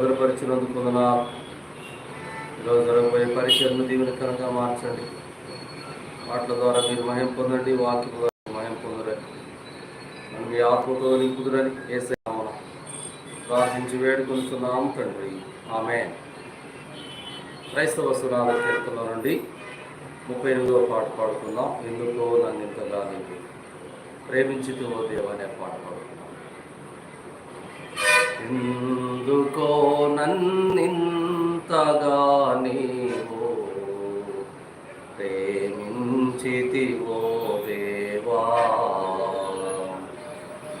భద్రపరిచినందుకు వందనాలు. ఈరోజు జరగబోయే పరిచయను దీవెనకరంగా మార్చండి. వాటి ద్వారా మీరు మహిం పొందండి వాక్యం ద్వారా మహిం పొందరని మనం మీ ఆత్మతో నింపుదురని ఏసైనా ప్రార్థించి వేడుకొనిస్తున్నాం తండ్రి. ఆమె క్రైస్తవ సునాద కీర్తన నుండి ముప్పై ఎనిమిదవ పాట పాడుకుందాం. ఎందుకో నన్ను ఇంతగా నీకు ప్రేమించుతూ దేవ పాట పాడుకుందాం. ఎందుకో నన్నింతగా నీవు. ప్రేమించితివో దేవా.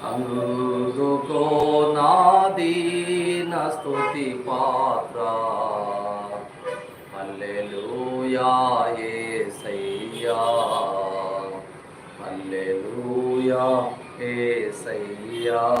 అందుకో నాదీన స్తుతి పాత్ర. సయ్యా యేసయ్యా హల్లెలూయా యేసయ్యా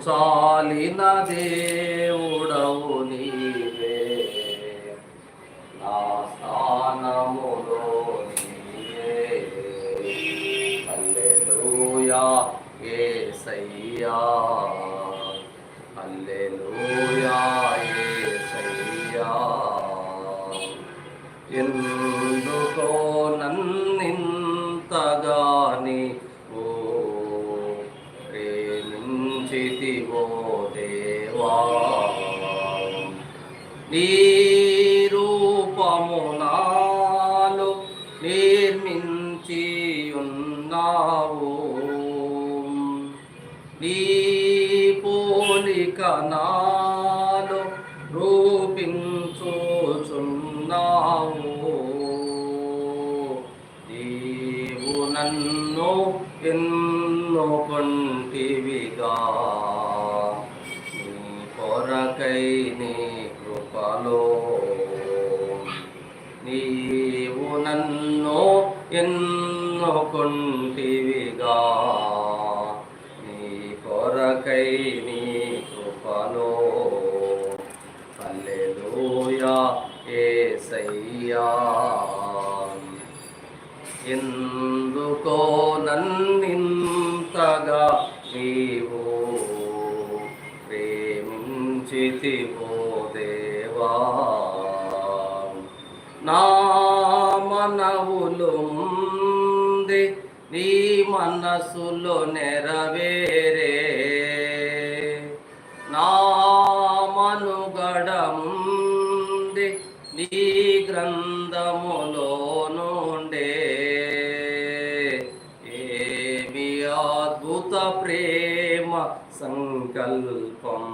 చాలిన దేవుడవు నీవే. నా స్థానములో నీవే. హల్లెలూయా యేసయ్యా హల్లెలూయా యేసయ్యా ఎందుకో నన్నింతగాని నీ రూపము నిర్మించి ఉన్నావు నీ పోలిక నీ మనసులో నెరవేరే. నా మనుగడముంది నీ గ్రంథములో నుండే ఏమి అద్భుత ప్రేమ సంకల్పం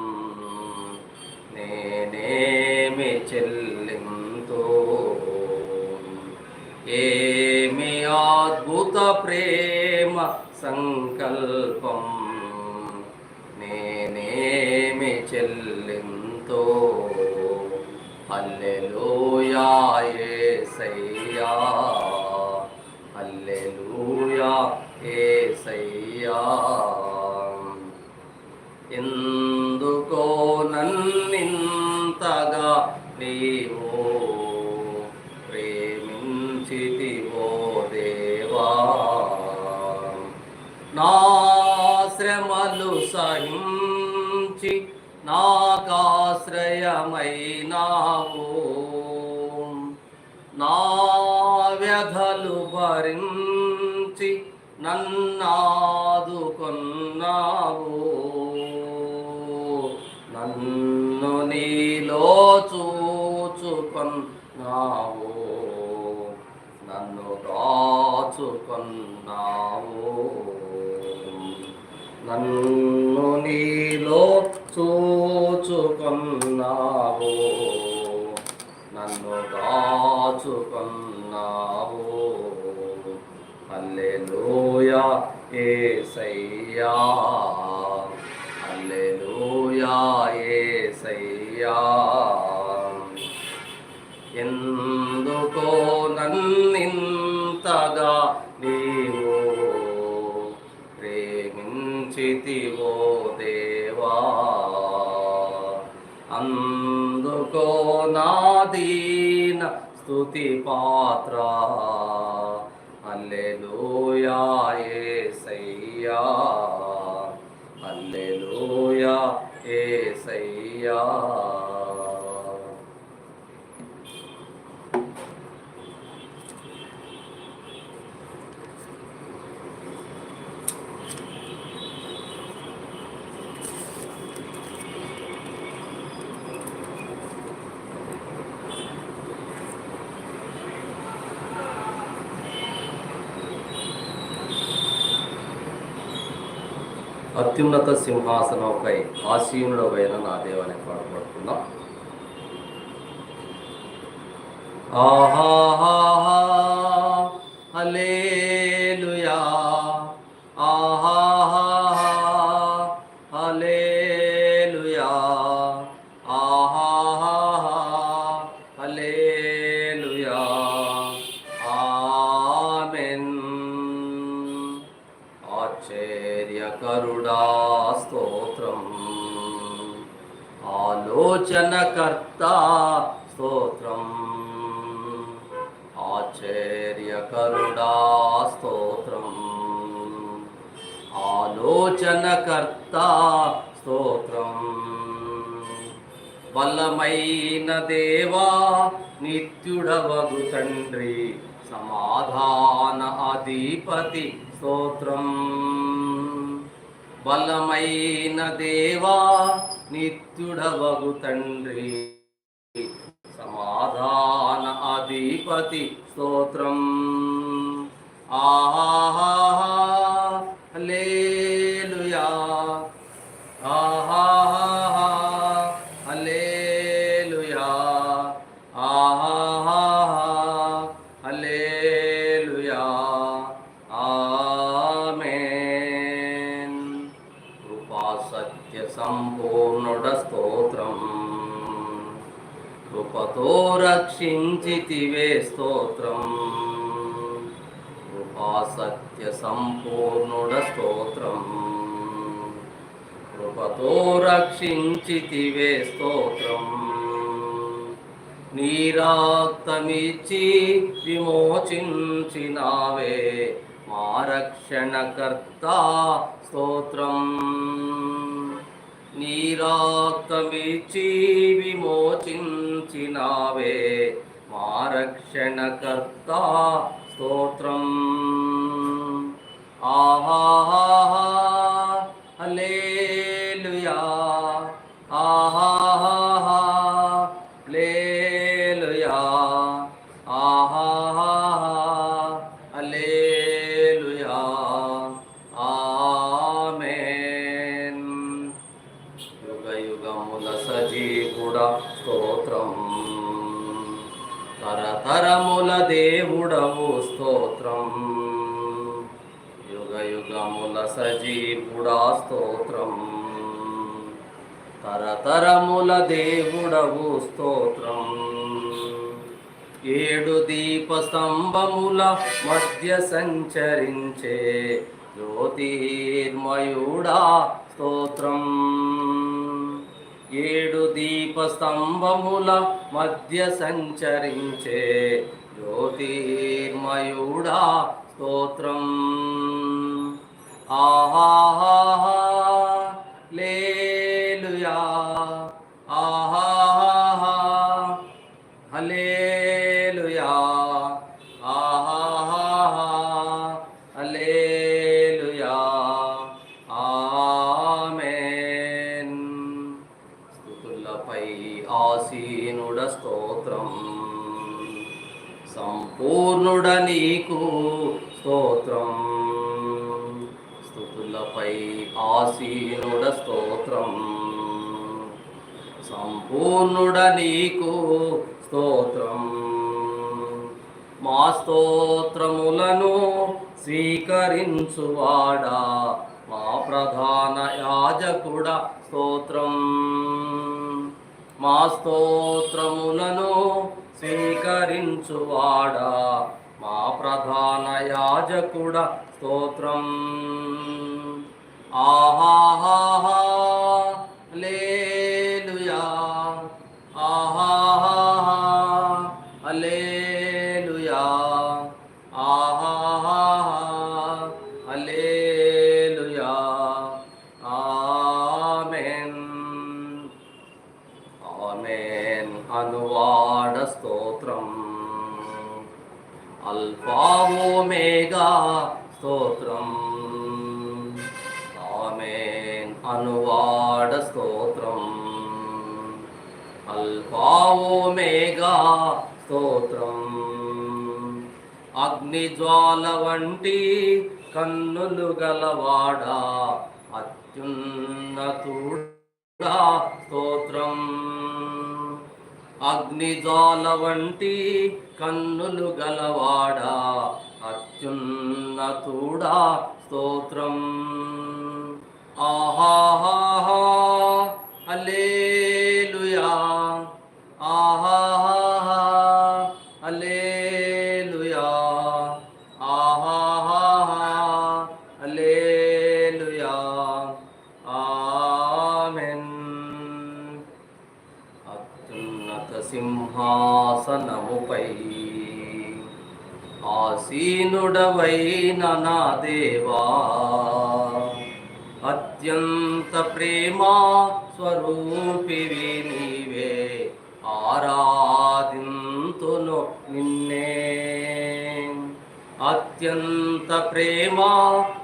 నేనేమి చెల్లింతో ఏమి అద్భుత ప్రేమ సంకల్పం? నేనేమి చెల్లింతో? హల్లెలూయా అల్లెలుయా హల్లెలూయా యేసయ్యా ఎందుకో నన్ను శ్రమలు సహించి నాకాశ్రయమైనావు. నా వ్యధలు భరించి నన్నాదుకున్నావు నన్ను నీలో చూచుకున్నావు. నన్ను దాచుకొన్నావు. నన్ను నీలో చూచుకున్నావు నన్ను దాచుకున్నావు. హల్లెలూయా ఏసయ్యా. హల్లెలూయా ఏసయ్యా. నాదీన స్తుతి పాత్ర. అల్లెలూయా ఏసయ్యా అల్లెలూయా ఏసయ్యా అత్యున్నత సింహాసనంపై ఆసీనుడమైన నా దేవని పాడుపడుతున్నాం. ఆహాహా. కరుణాస్తోత్రం. ఆలోచనకర్త స్తోత్రం. బలమైన దేవా నిత్యుడవగు తండ్రి సమాధాన అధిపతి స్తోత్రం. బలమైన దేవా నిత్యుడవగు తండ్రి సమాధాన అధిపతి స్తోత్రం. ఆహా లేలుయా ఆహా హల్లెలూయా. ఆహా హల్లెలూయా. ఆమేన్. కృపా సత్య సంపూర్ణుడ కృపతో రక్షించితివే స్తోత్రం. కృపా సంపూర్ణుడ స్తోత్రం. కృపతో రక్షించితివే స్తోత్రం. నీరాక్తమిచ్చి విమోచించినావే మా రక్షణకర్త స్తోత్రం. నీరాక్తమిచ్చి విమోచించినావే. మా రక్షణకర్త స్తోత్రం. ఆహా తరతరముల దేవుడవు స్తోత్రం. యుగ యుగముల సజీవుడా స్తోత్రం. తరతరముల దేవుడవు స్తోత్రం. ఏడు దీప స్తంభముల మధ్య సంచరించే జ్యోతిర్మయుడా స్తోత్రం. ఏడు దీప స్తంభముల మధ్య సంచరించే జ్యోతిర్మయుడా స్తోత్రం. ఆహాహా లేలుయా. స్తోత్రం. సంపూర్ణుడ నీకు స్తోత్రం. మా స్తోత్రములను స్వీకరించువాడా. మా ప్రధాన యాజకుడ స్తోత్రం. మా స్తోత్రములను స్వీకరించువాడా. మా ప్రధాన యాజకుడ స్తోత్రం. ఆహాహా లేలుయా ఆహాహా ఆమెన్. ఆమెన్. అనువాడ స్తోత్రం. అల్ఫా ఓమేగా స్తోత్రం. అనువాడ స్తోత్రం. అల్పావోమేగా స్తోత్రం. అగ్నిజ్వాల వంటి కన్నులు గలవాడా అత్యున్నతుడా స్తోత్రం. అగ్నిజాల వంటి కన్నులు గలవాడా అత్యున్నతుడా స్తోత్రం. ఆహాహా అలేలుయా ఆహాహా అలేలుయా ఆహాహా అలేలుయా ఆమెన్. అత్యున్నత సింహాసనముపై ఆసీనుడవైన నా దేవా. అత్యంత ప్రేమా స్వరూపివి నీవే. ఆరాధింతును నిన్నే. అత్యంత ప్రేమా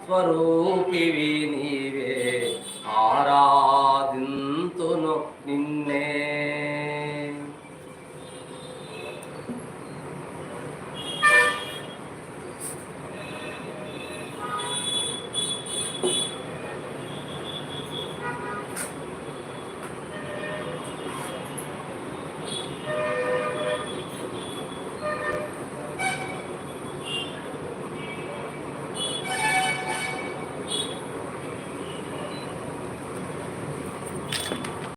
స్వరూపివి నీ